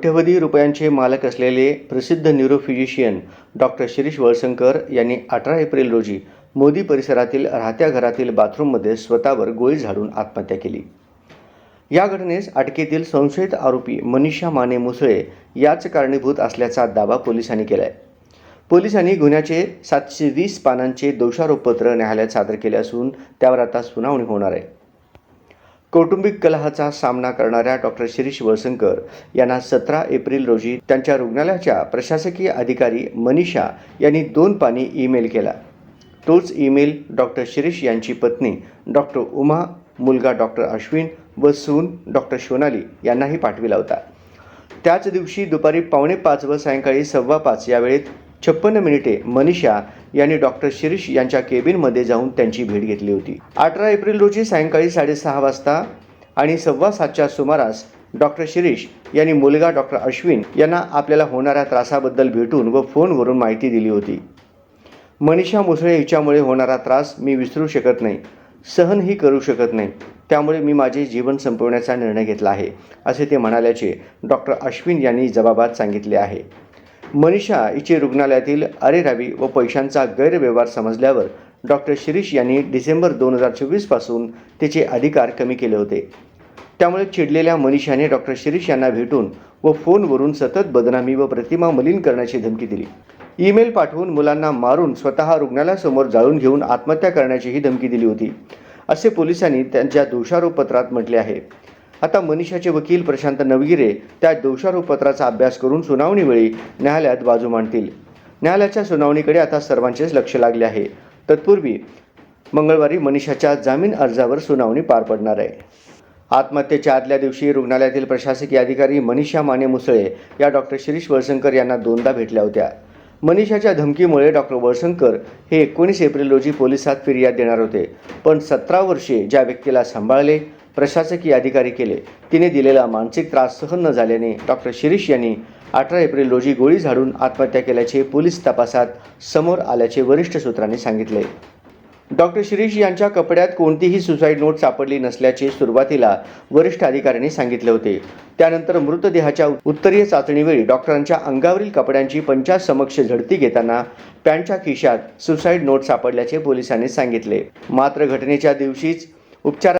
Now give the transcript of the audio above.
कोट्यवधी रुपयांचे मालक असलेले प्रसिद्ध न्यूरोफिजिशियन डॉक्टर शिरीष वळसंकर यांनी अठरा एप्रिल रोजी मोदी परिसरातील राहत्या घरातील बाथरूममध्ये स्वतःवर गोळी झाडून आत्महत्या केली. या घटनेस अटकेतील संशयित आरोपी मनीषा माने मुसळे याच कारणीभूत असल्याचा दावा पोलिसांनी केला आहे पोलिसांनी गुन्ह्याचे सातशे वीस पानांचे दोषारोपपत्र न्यायालयात सादर केले असून त्यावर आता सुनावणी होणार आहे. कौटुंबिक कलहाचा सामना करणाऱ्या डॉक्टर शिरीष वळसंकर यांना सतरा एप्रिल रोजी त्यांच्या रुग्णालयाच्या प्रशासकीय अधिकारी मनीषा यांनी दोन पाणी ईमेल केला. तोच ईमेल डॉक्टर शिरीष यांची पत्नी डॉक्टर उमा मुलगा डॉक्टर अश्विन व सून डॉक्टर सोनाली यांनाही पाठविला होता. त्याच दिवशी दुपारी पावणे पाच व सायंकाळी सव्वा पाच या वेळेत छप्पन्न मिनिटे मनीषा यांनी डॉक्टर शिरीष यांच्या केबिनमध्ये जाऊन त्यांची भेट घेतली होती. अठरा एप्रिल रोजी सायंकाळी साडेसहा वाजता आणि सव्वा सातच्या सुमारास डॉक्टर शिरीष यांनी मुलगा डॉक्टर अश्विन यांना आपल्याला होणाऱ्या त्रासाबद्दल भेटून व फोनवरून माहिती दिली होती. मनीषा मुसळे हिच्यामुळे होणारा त्रास मी विसरू शकत नाही सहनही करू शकत नाही त्यामुळे मी माझे जीवन संपवण्याचा निर्णय घेतला आहे असे ते म्हणाल्याचे डॉक्टर अश्विन यांनी जबाबात सांगितले आहे. मनीषा हिची रुग्णालयातील अरेरावी व पैशांचा गैरव्यवहार समजल्यावर डॉक्टर शिरीष यांनी डिसेंबर दोन हजार चोवीसपासून तिचे अधिकार कमी केले होते. त्यामुळे चिडलेल्या मनीषाने डॉक्टर शिरीष यांना भेटून व फोनवरून सतत बदनामी व प्रतिमा मलिन करण्याची धमकी दिली. ईमेल पाठवून मुलांना मारून स्वतः रुग्णालयासमोर जाळून घेऊन आत्महत्या करण्याचीही धमकी दिली होती. असे पोलिसांनी त्यांच्या दोषारोपपत्रात म्हटले आहे. आता मनीषाचे वकील प्रशांत नवगिरे त्या दोषारोपपत्राचा अभ्यास करून सुनावणीवेळी न्यायालयात बाजू मांडतील. न्यायालयाच्या सुनावणीकडे आता सर्वांचेच लक्ष लागले आहे. तत्पूर्वी मंगळवारी मनीषाच्या जामीन अर्जावर सुनावणी पार पडणार आहे. आत्महत्येच्या आदल्या दिवशी रुग्णालयातील प्रशासकीय अधिकारी मनीषा माने मुसळे या डॉक्टर शिरीष वळसंकर यांना दोनदा भेटल्या होत्या. मनीषाच्या धमकीमुळे डॉक्टर वळसंकर हे एकोणीस एप्रिल रोजी पोलिसात फिर्याद देणार होते. पण सतरा वर्षे ज्या व्यक्तीला सांभाळले प्रशासकीय अधिकारी केले. तिने दिलेला मानसिक त्रास सहन न झाल्याने डॉक्टर शिरीष यांनी अठरा एप्रिल रोजी गोळी झाडून आत्महत्या केल्याचे पोलीस तपासात समोर आल्याचे वरिष्ठ सूत्रांनी सांगितले. डॉक्टर शिरीष यांच्या कपड्यात कोणतीही सुसाईड नोट सापडली नसल्याचे सुरुवातीला वरिष्ठ अधिकाऱ्यांनी सांगितले होते. त्यानंतर मृतदेहाच्या उत्तरीय चाचणीवेळी डॉक्टरांच्या अंगावरील कपड्यांची पंचायत समक्ष झडती घेताना पॅन्टच्या खिशात सुसाईड नोट सापडल्याचे पोलिसांनी सांगितले. मात्र घटनेच्या दिवशीच उपचार